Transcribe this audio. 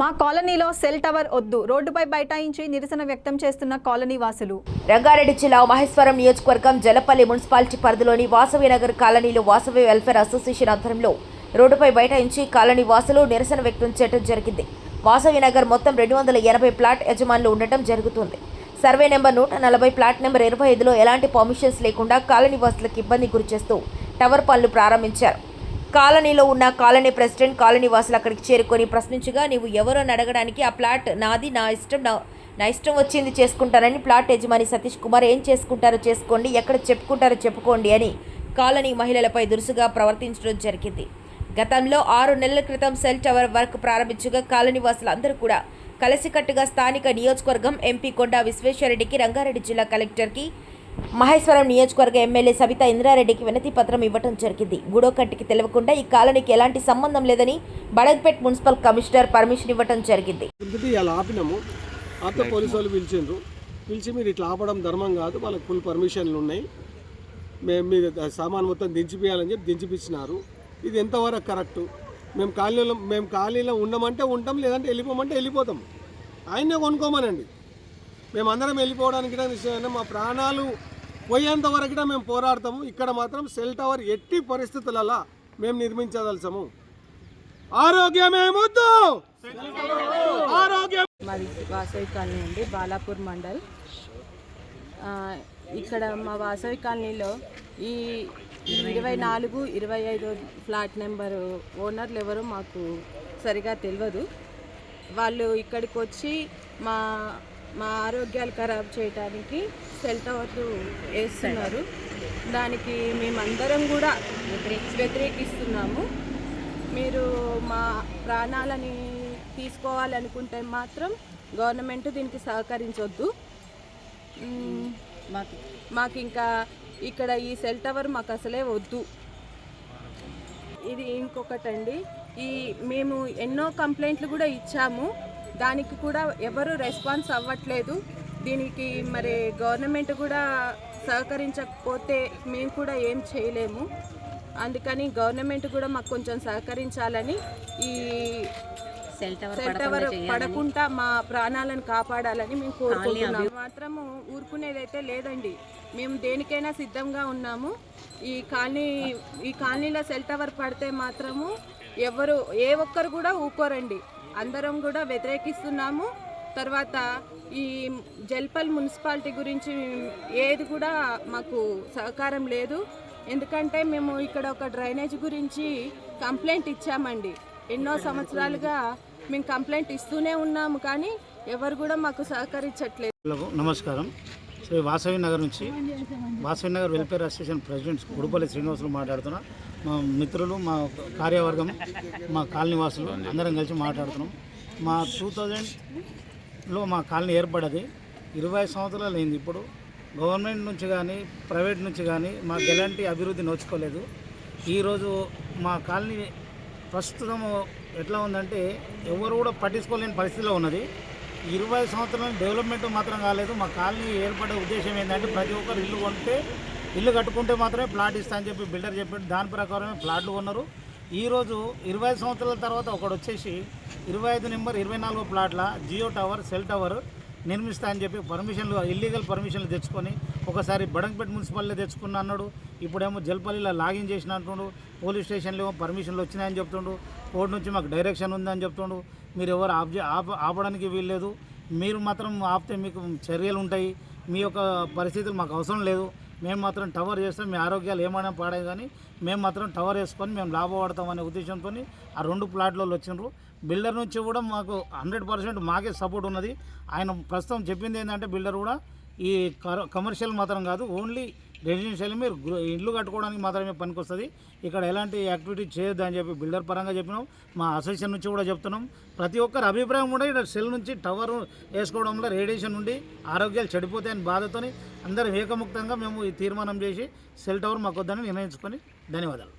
మా కాలనీలో cell tower వద్దు. రోడ్డుపై బైఠాయించి నిరసన వ్యక్తం చేస్తున్న కాలనీ వాసులు. రంగారెడ్డి జిల్లా మహేశ్వరం నియోజకవర్గం జలపల్లి మున్సిపాలిటీ పరిధిలోని వాసవి నగర్ కాలనీలో వాసవి వెల్ఫేర్ అసోసియేషన్ ఆధ్వర్యంలో రోడ్డుపై బైఠాయించి కాలనీ వాసులు నిరసన వ్యక్తం చేయడం జరిగింది. వాసవి నగర్ మొత్తం రెండు వందల ఎనభై ప్లాట్ యజమానులు ఉండటం జరుగుతుంది. సర్వే నెంబర్ నూట నలభై ప్లాట్ నెంబర్ ఇరవై ఐదులో ఎలాంటి పర్మిషన్స్ లేకుండా కాలనీ వాసులకు ఇబ్బంది గురి చేస్తూ టవర్ పనులు ప్రారంభించారు. కాలనీలో ఉన్న కాలనీ ప్రెసిడెంట్ కాలనీ వాసులు అక్కడికి చేరుకొని ప్రశ్నించగా నీవు ఎవరో అని అడగడానికి ఆ ప్లాట్ నాది నా ఇష్టం నా నా ఇష్టం వచ్చింది చేసుకుంటానని ప్లాట్ యజమాని సతీష్ కుమార్ ఏం చేసుకుంటారో చేసుకోండి ఎక్కడ చెప్పుకుంటారో చెప్పుకోండి అని కాలనీ మహిళలపై దురుసుగా ప్రవర్తించడం జరిగింది. గతంలో ఆరు నెలల క్రితం సెల్ టవర్ వర్క్ ప్రారంభించగా కాలనీ వాసులందరూ కూడా కలిసికట్టుగా స్థానిక నియోజకవర్గం ఎంపీ కొండా విశ్వేశ్వరరెడ్డికి రంగారెడ్డి జిల్లా కలెక్టర్కి మహేశ్వరం నియోజకవర్గ ఎమ్మెల్యే సబితా ఇంద్రారెడ్డికి వినతి పత్రం ఇవ్వటం జరిగింది. గూడోకంటికి తెలియకుండా ఈ కాలనీకి ఎలాంటి సంబంధం లేదని బడగ్పేట్ మున్సిపల్ కమిషనర్ పర్మిషన్ ఇవ్వటం జరిగింది. ఎందుకంటే ఇలా ఆపినాము? ఆపితే పోలీసు వాళ్ళు పిలిచిండ్రు. పిలిచి మీరు ఇట్లా ఆపడం ధర్మం కాదు వాళ్ళకి ఫుల్ పర్మిషన్లు ఉన్నాయి. మేము మీ సామాన్ మొత్తం దించిపియాలని చెప్పి దించిపించినారు ఇది ఎంతవరకు కరెక్టు? మేము ఖాళీలో మేము ఖాళీలో ఉండమంటే ఉంటాం లేదంటే వెళ్ళిపోమంటే వెళ్ళిపోతాం. ఆయన్నే కొనుక్కోమనండి. మేము అందరం వెళ్ళిపోవడానికి మా ప్రాణాలు పోయేంత వరకు మేము పోరాడతాము. ఇక్కడ మాత్రం సెల్ టవర్ ఎట్టి పరిస్థితులలో మేము నిర్మించదలసము. ఆరోగ్యమే ముద్దు! ఆరోగ్యం మాది వాసవి కాలనీ అండి బాలాపూర్ మండల్. ఇక్కడ మా వాసవి కాలనీలో ఈ ఇరవై నాలుగు ఇరవై ఐదు ఫ్లాట్ నెంబర్ ఓనర్లు ఎవరో మాకు సరిగా తెలియదు వాళ్ళు ఇక్కడికి వచ్చి మా మా ఆరోగ్యాలు ఖరాబ్ చేయడానికి సెల్ టవర్లు వేస్తున్నారు. దానికి మేమందరం కూడా వ్యతిరేకిస్తున్నాము. మీరు మా ప్రాణాలని తీసుకోవాలనుకుంటే మాత్రం గవర్నమెంట్ దీనికి సహకరించొద్దు. మ్మ్, మాకు. ఇంకా ఇక్కడ ఈ సెల్ టవర్ మాకు అసలే వద్దు. ఇది ఇంకొకటండి. ఈ మేము ఎన్నో కంప్లైంట్లు కూడా ఇచ్చాము. దానికి కూడా ఎవరు రెస్పాన్స్ అవ్వట్లేదు. దీనికి మరి గవర్నమెంట్ కూడా సహకరించకపోతే మేము కూడా ఏం చేయలేము. అందుకని గవర్నమెంట్ కూడా మాకు కొంచెం సహకరించాలని ఈ సెల్ టవర్ పడకుండా మా ప్రాణాలను కాపాడాలని మేము కోరుకుంటున్నాము. మాత్రము ఊరుకునేదైతే లేదండి. మేము దేనికైనా సిద్ధంగా ఉన్నాము. ఈ కాలనీ ఈ కాలనీలో సెల్ టవర్ పడితే మాత్రము ఎవరు ఏ ఒక్కరు కూడా ఊకోరండి. అందరం కూడా వ్యతిరేకిస్తున్నాము. తర్వాత ఈ జల్పల్ మున్సిపాలిటీ గురించి ఏది కూడా మాకు సహకారం లేదు. ఎందుకంటే మేము ఇక్కడ ఒక డ్రైనేజ్ గురించి కంప్లైంట్ ఇచ్చామండి. ఎన్నో సంవత్సరాలుగా మేము కంప్లైంట్ ఇస్తూనే ఉన్నాము కానీ ఎవరు కూడా మాకు సహకరించట్లేదు. నమస్కారం. శ్రీ వాసవి నగర్ నుంచి Vasavi Nagar welfare association president Udupalli Srinivasulu మాట్లాడుతున్నా. మా మిత్రులు మా కార్యవర్గం మా కాలనీ వాసులు అందరం కలిసి మాట్లాడుతున్నాం. మా టూ థౌజండ్లో మా కాలనీ ఏర్పడది. ఇరవై సంవత్సరాలు అయింది ఇప్పుడు. గవర్నమెంట్ నుంచి కానీ ప్రైవేట్ నుంచి కానీ మాకు ఎలాంటి అభివృద్ధి నోచుకోలేదు. ఈరోజు మా కాలనీ ప్రస్తుతం ఎట్లా ఉందంటే ఎవరు కూడా పట్టించుకోలేని పరిస్థితిలో ఉన్నది. ఇరవై సంవత్సరాల డెవలప్మెంట్ మాత్రం కాలేదు. మా కాలనీ ఏర్పడే ఉద్దేశం ఏంటంటే ప్రతి ఒక్కరు ఇల్లు కొంటే ఇల్లు కట్టుకుంటే మాత్రమే ప్లాట్ ఇస్తా అని చెప్పి బిల్డర్ చెప్పాడు. దాని ప్రకారమే ప్లాట్లు కొన్నారు. ఈరోజు ఇరవై సంవత్సరాల తర్వాత ఒకడు వచ్చేసి ఇరవై ఐదు నెంబర్ ఇరవై నాలుగు ప్లాట్ల జియో టవర్ సెల్ టవర్ నిర్మిస్తా అని చెప్పి పర్మిషన్లు ఇల్లీగల్ పర్మిషన్లు తెచ్చుకొని ఒకసారి బడంగపేట మున్సిపాలిటీ తెచ్చుకున్నా అన్నాడు. ఇప్పుడేమో జల్పల్లిలో లాగిన్ చేసిన అంటుండు. పోలీస్ స్టేషన్లో ఏమో పర్మిషన్లు వచ్చినాయని చెప్తుండు. కోర్టు నుంచి మాకు డైరెక్షన్ ఉందని చెప్తుండు. మీరు ఎవరు ఆప్ ఆప ఆపడానికి వీల్లేదు. మీరు మాత్రం ఆపితే మీకు చర్యలు ఉంటాయి మీ యొక్క పరిస్థితులు మాకు అవసరం లేదు. మేము మాత్రం టవర్ చేస్తాం మీ ఆరోగ్యాలు ఏమైనా పాడే కానీ మేము మాత్రం టవర్ వేసుకొని మేము లాభపడతామనే ఉద్దేశంతో ఆ రెండు ప్లాట్లలో వచ్చిండ్రు. బిల్డర్ నుంచి కూడా మాకు హండ్రెడ్ పర్సెంట్ మాకే సపోర్ట్ ఉన్నది. ఆయన ప్రస్తుతం చెప్పింది ఏంటంటే బిల్డర్ కూడా ఈ కమర్షియల్ మాత్రం కాదు ఓన్లీ రెసిడెన్షియల్ మీరు ఇండ్లు ఇల్లు కట్టుకోవడానికి మాత్రమే పనికొస్తుంది. ఇక్కడ ఎలాంటి యాక్టివిటీ చేయొద్దు అని చెప్పి బిల్డర్ పరంగా చెప్పినాం. మా అసోసియేషన్ నుంచి కూడా చెప్తున్నాం. ప్రతి ఒక్కరి అభిప్రాయం కూడా ఇక్కడ సెల్ నుంచి టవర్ వేసుకోవడంలో రేడియేషన్ ఉండి ఆరోగ్యాలు చెడిపోతాయని బాధతోని అందరం ఏకముక్తంగా మేము ఈ తీర్మానం చేసి సెల్ టవర్ మాకు వద్దని నిర్ణయించుకొని ధన్యవాదాలు.